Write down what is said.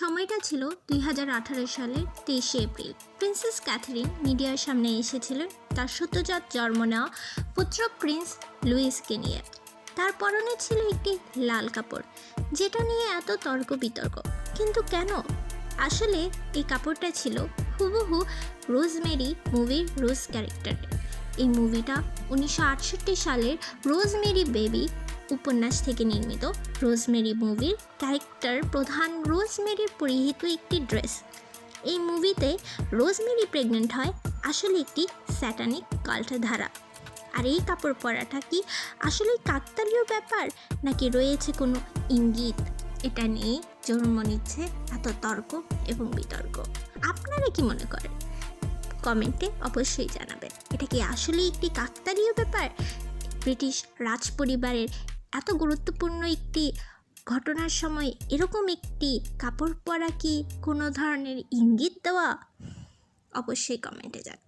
সময়টা ছিল দুই হাজার আঠারো সালের তেইশে এপ্রিল। প্রিন্সেস ক্যাথরিন মিডিয়ার সামনে এসেছিলেন তার সদ্যজাত জন্ম নেওয়া পুত্র প্রিন্স লুইসকে নিয়ে। তার পরনে ছিল একটি লাল কাপড়, যেটা নিয়ে এত তর্ক বিতর্ক কিন্তু কেন? আসলে এই কাপড়টা ছিল হুবহু রোজমেরি মুভির রোজ ক্যারেক্টারের। এই মুভিটা উনিশশো আটষট্টি সালের রোজমেরি বেবি উপন্যাস থেকে নির্মিত রোজমেরি মুভির ক্যারেক্টার প্রধান রোজমেরির পরিহিত একটি ড্রেস। এই মুভিতে রোজমেরি প্রেগনেন্ট হয় আসলে একটি স্যাটানিক কাল্ট ধারা আর এই কাপড় পরাটা কি আসলে কাকতালীয় ব্যাপার, নাকি রয়েছে কোনো ইঙ্গিত? এটা নিয়ে জন্ম নিচ্ছে এত তর্ক এবং বিতর্ক। আপনারা কি মনে করেন? কমেন্টে অবশ্যই জানাবেন। এটা কি আসলে একটি কাকতালীয় ব্যাপার? ব্রিটিশ রাজ পরিবারের এত গুরুত্বপূর্ণ একটি ঘটনার সময় এরকম একটি কাপড় পরা কি কোনো ধরনের ইঙ্গিত দেওয়া? অবশ্যই কমেন্টে জানাবেন